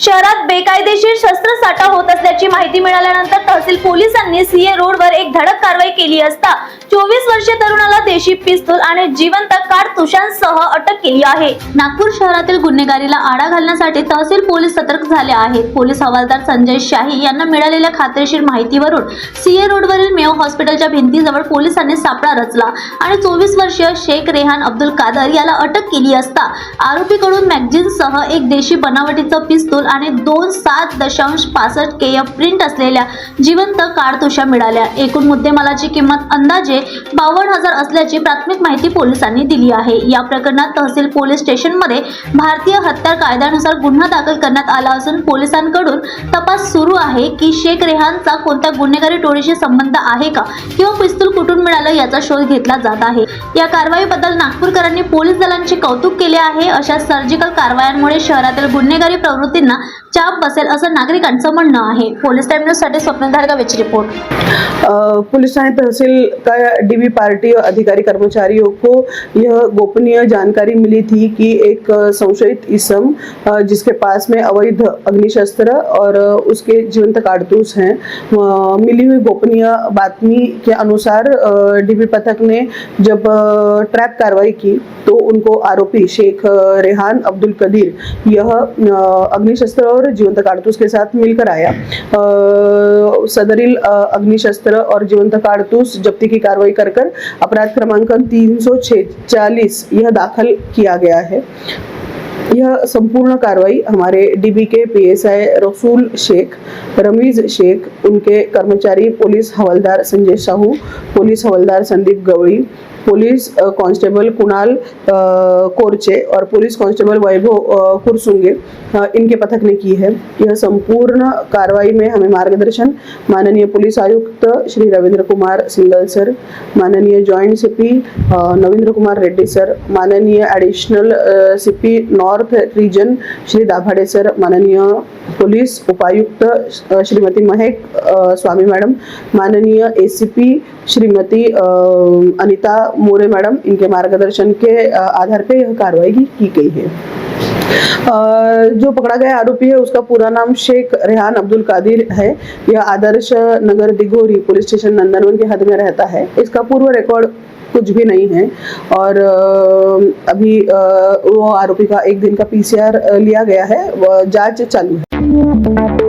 शहरात बेकायदेशीर शस्त्रसाठा होत असल्याची माहिती मिळाल्यानंतर तहसील पोलिसांनी सीए रोडवर एक धडक कारवाई केली असता चोवीस वर्षीय तरुणाला देशी पिस्तूल आणि जिवंत कारतुशांसह अटक केली आहे. नागपूर शहरातील गुन्हेगारीला आळा घालण्यासाठी तहसील पोलीस सतर्क झाले आहेत. पोलीस हवालदार संजय शाही यांना मिळालेल्या खात्रीशीर माहितीवरून सीए रोडवरील मेव हॉस्पिटलच्या भिंतीजवळ पोलिसांनी सापळा रचला आणि चोवीस वर्षीय शेख रेहान अब्दुल कादर याला अटक केली असता आरोपीकडून मॅगझिनसह एक देशी बनावटीचं पिस्तूल आणि दोन सात दशांश पासष्ट के एफ प्रिंट असलेल्या जिवंत कारतुशा मिळाल्या. एकूण मुद्देमालाची किंमत अंदाजे बावन्न हजार असल्याची प्राथमिक माहिती पोलिसांनी दिली आहे. या प्रकरणात तहसील पोलीस स्टेशनमध्ये भारतीय हत्यार कायद्यानुसार गुन्हा दाखल करण्यात आला असून पोलिसांकडून तपास सुरू आहे की शेख रेहानचा कोणत्या गुन्हेगारी टोळीशी संबंध आहे का किंवा पिस्तूल कुठून मिळालं याचा शोध घेतला जात आहे. या कारवाईबद्दल नागपूरकरांनी पोलीस दलांचे कौतुक केले आहे. अशा सर्जिकल कारवायांमुळे शहरातील गुन्हेगारी प्रवृत्तींना चाप बसेल असं नागरिकांचं म्हणणं आहे. पोलीस टाइम न्यूज़ साठी स्वप्न धारगावेची रिपोर्ट पुलिस थाने तहसील का डीबी पार्टी अधिकारी कर्मचारियों को यह गोपनीय जानकारी मिली थी कि एक संशयित इसम जिसके पास में अवैध अग्निशस्त्र और उसके जीवंत कारतूस हैं मिली हुई गोपनीय बातमी के अनुसार डीबी पथक ने जब ट्रैप कार्रवाई की तो उनको आरोपी शेख रेहान अब्दुल कदीर यह अ, अग्निशस्त्र और जीवंत कारतूस के साथ मिलकर आया। सदरिल अग्निशस्त्र और जीवंत कारतूस जब्ती की कार्रवाई कर कर अपराध क्रमांक तीन सौ चालीस यह दाखिल किया गया है। यह संपूर्ण कार्रवाई हमारे डीबी के पीएसआई रसूल शेख, रमीज शेख, उनके कर्मचारी पुलिस हवलदार संजय साहू, पुलिस हवलदार संदीप गवड़ी पुलिस कांस्टेबल कुणाल कोरचे और पुलिस कांस्टेबल वैभव कुरसुंगे इनके पथक ने की है। यह संपूर्ण कार्रवाई में हमें मार्गदर्शन माननीय पुलिस आयुक्त श्री रविंद्र कुमार सिंगल सर, माननीय joint CP Navindra Kumar Reddy sir, माननीय additional CP north region Shri Dabhade sir माननीय पुलिस उपायुक्त श्रीमती महेक स्वामी मैडम, माननीय एसीपी श्रीमती अनिता मोरे मैडम, इनके मार्गदर्शन के आधार पे यह कार्रवाई की गई है। जो पकड़ा गया आरोपी है, उसका पूरा नाम शेख रेहान अब्दुल कादिर है। यह आदर्श नगर दिघोरी पुलिस स्टेशन नंदनवन के हद में रहता है। इसका पूर्व रिकॉर्ड कुछ भी नहीं है। और अभी वो आरोपी का एक दिन का पीसीआर लिया गया है। जाँच चालू है।